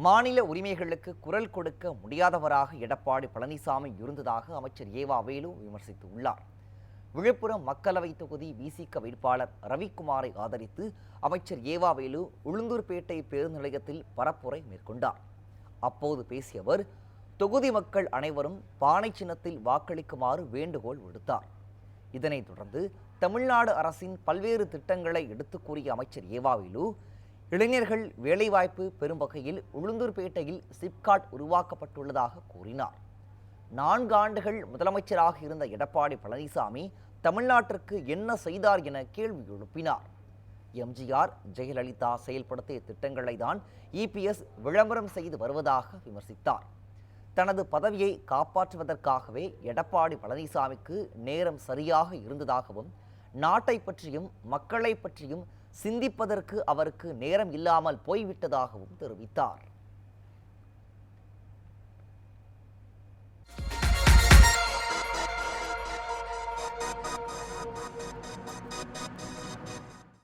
மாநில உரிமைகளுக்கு குரல் கொடுக்க முடியாதவராக எடப்பாடி பழனிசாமி இருந்ததாக அமைச்சர் ஏவா வேலு விமர்சித்துள்ளார். விழுப்புரம் மக்களவை தொகுதி விசிக வேட்பாளர் ரவிக்குமாரை ஆதரித்து அமைச்சர் ஏவா வேலு உளுந்தூர்பேட்டை பேருந்து நிலையத்தில் பரப்புரை மேற்கொண்டார். அப்போது பேசிய அவர் தொகுதி மக்கள் அனைவரும் பானை சின்னத்தில் வாக்களிக்குமாறு வேண்டுகோள் விடுத்தார். இதனைத் தொடர்ந்து தமிழ்நாடு அரசின் பல்வேறு திட்டங்களை எடுத்துக் கூறிய அமைச்சர் ஏவாவேலு இளைஞர்கள் வேலைவாய்ப்பு பெறும் வகையில் உளுந்தூர்பேட்டையில் சிப்காட் உருவாக்கப்பட்டுள்ளதாக கூறினார். நான்கு ஆண்டுகள் முதலமைச்சராக இருந்த எடப்பாடி பழனிசாமி தமிழ்நாட்டிற்கு என்ன செய்தார் என கேள்வி எழுப்பினார். எம்ஜிஆர் ஜெயலலிதா செயல்படுத்திய திட்டங்களை தான் இபிஎஸ் விளம்பரம் செய்து வருவதாக விமர்சித்தார். தனது பதவியை காப்பாற்றுவதற்காகவே எடப்பாடி பழனிசாமிக்கு நேரம் சரியாக இருந்ததாகவும் நாட்டை பற்றியும் மக்களை பற்றியும் சிந்திப்பதற்கு அவருக்கு நேரம் இல்லாமல் போய்விட்டதாகவும் தெரிவித்தார்.